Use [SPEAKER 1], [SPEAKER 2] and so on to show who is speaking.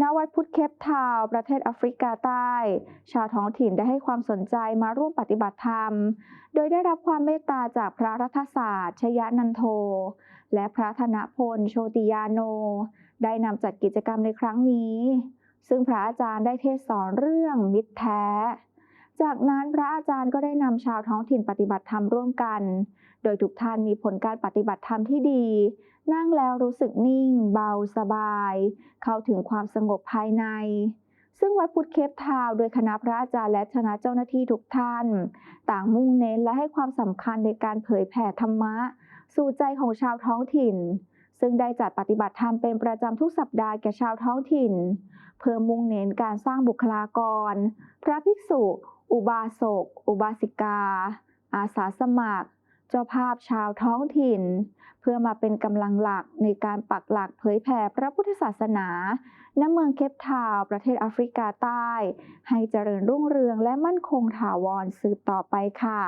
[SPEAKER 1] ณวัดพุทธเคปทาวประเทศแอฟริกาใต้ ชาวท้องถิ่นได้ให้ความสนใจมาร่วมปฏิบัติธรรม โดยได้รับความเมตตาจากพระรัฐศาสตร์ ชยนันโท และพระธนพล โชติยาโน ได้นำจัดกิจกรรมในครั้งนี้ ซึ่งพระอาจารย์ได้เทศสอนเรื่องมิตรแท้ จากนั้นพระอาจารย์ก็ได้นำชาวท้องถิ่นปฏิบัติธรรมร่วมกัน โดยทุกท่านมีผลการปฏิบัติธรรมที่ดี นั่งแล้วรู้สึกนิ่ง เบาสบาย เข้าถึงความสงบภายใน ซึ่งวัดพุทธเคปทาวโดยคณะพระอาจารย์และคณะเจ้าหน้าที่ทุกท่าน ต่างมุ่งเน้นและให้ความสำคัญในการเผยแผ่ธรรมะ สู่ใจของชาวท้องถิ่น ซึ่งได้จัดปฏิบัติธรรมเป็นประจำทุกสัปดาห์แก่ชาวท้องถิ่น เพื่อมุ่งเน้นการสร้างบุคลากร พระภิกษุ อุบาสก อุบาสิกา อาสาสมัคร เจ้าภาพชาวท้องถิ่น เพื่อมาเป็นกำลังหลักในการปักหลักเผยแผ่พระพุทธศาสนาณเมืองเคปทาวประเทศแอฟริกาใต้ ให้เจริญรุ่งเรืองและมั่นคงถาวรสืบต่อไปค่ะ